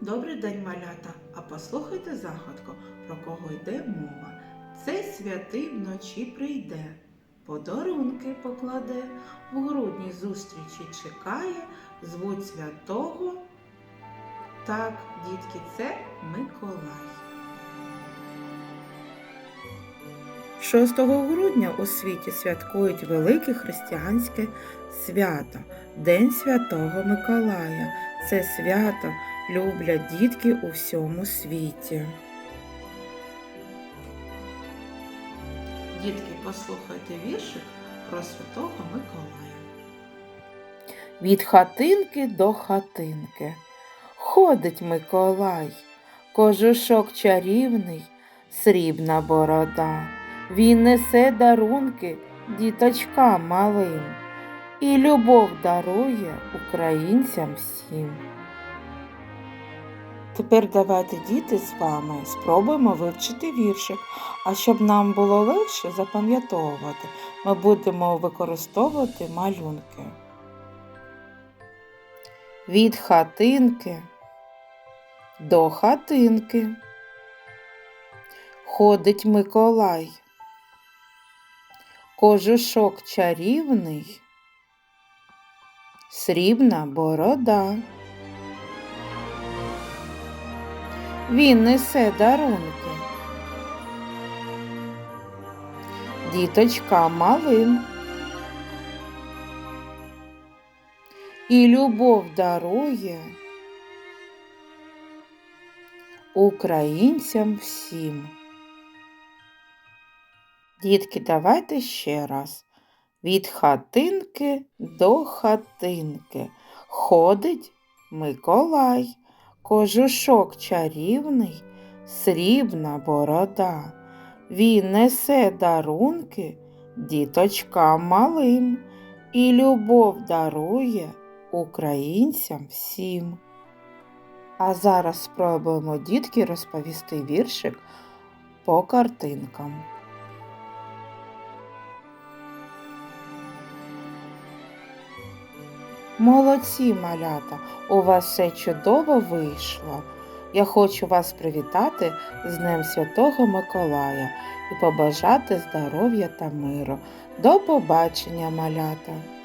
Добрий день, малята! А послухайте загадку, про кого йде мова. Цей святий вночі прийде, подарунки покладе, в грудні зустрічі чекає, звуть святого. Так, дітки, це Миколай. 6 грудня у світі святкують велике християнське свято День Святого Миколая. Це свято люблять дітки у всьому світі. Дітки, послухайте віршик про Святого Миколая. Від хатинки до хатинки ходить Миколай, кожушок чарівний, срібна борода. Він несе дарунки діточкам малим і любов дарує українцям всім. Тепер давайте, діти, з вами спробуємо вивчити віршик. А щоб нам було легше запам'ятовувати, ми будемо використовувати малюнки. Від хатинки до хатинки ходить Миколай. Кожушок чарівний, срібна борода. Він несе дарунки. Діточка малим. І любов дарує українцям всім. Дітки, давайте ще раз. Від хатинки до хатинки ходить Миколай, кожушок чарівний, срібна борода. Він несе дарунки діточкам малим і любов дарує українцям всім. А зараз спробуємо дітки розповісти віршик по картинкам. Молодці, малята, у вас все чудово вийшло. Я хочу вас привітати з Днем Святого Миколая і побажати здоров'я та миру. До побачення, малята!